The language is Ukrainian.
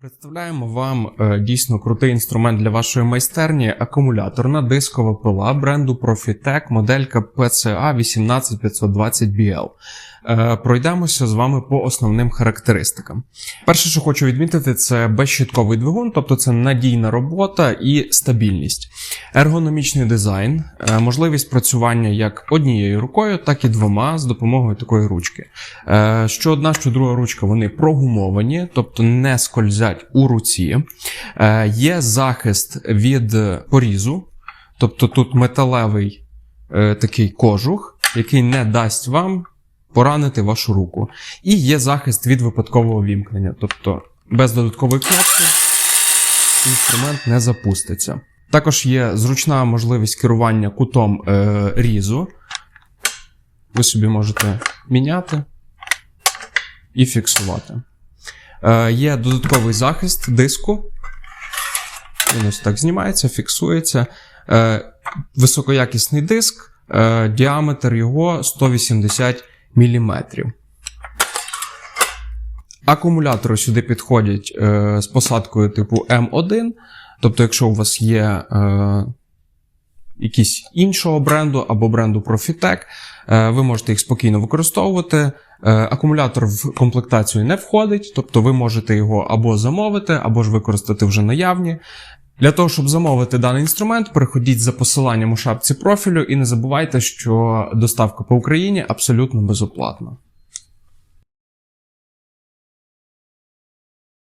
Представляємо вам е, дійсно крутий інструмент для вашої майстерні акумуляторна дискова пила бренду Profitec, моделька PCA 18520BL. Е, Пройдемося з вами по основним характеристикам. Перше, що хочу відмітити, це безщитковий двигун, тобто це надійна робота і стабільність. Ергономічний дизайн, е, можливість працювання як однією рукою, так і двома з допомогою такої ручки. Що одна, що друга ручка, вони прогумовані, тобто не скользять у руці. Е, Є захист від порізу, тобто тут металевий е, такий кожух, який не дасть вам поранити вашу руку. І є захист від випадкового вімкнення, тобто без додаткової кнопки інструмент не запуститься. Також є зручна можливість керування кутом е, різу. Ви собі можете міняти і фіксувати. Е, є додатковий захист диску. Він ось так знімається, фіксується. Е, високоякісний диск, е, діаметр його 180 мм. Акумулятори сюди підходять з посадкою типу М1. Тобто, якщо у вас є якісь іншого бренду або бренду Profitec, ви можете їх спокійно використовувати. Е, акумулятор в комплектацію не входить, тобто ви можете його або замовити, або ж використати вже наявні. Для того, щоб замовити даний інструмент, переходіть за посиланням у шапці профілю і не забувайте, що доставка по Україні абсолютно безоплатна.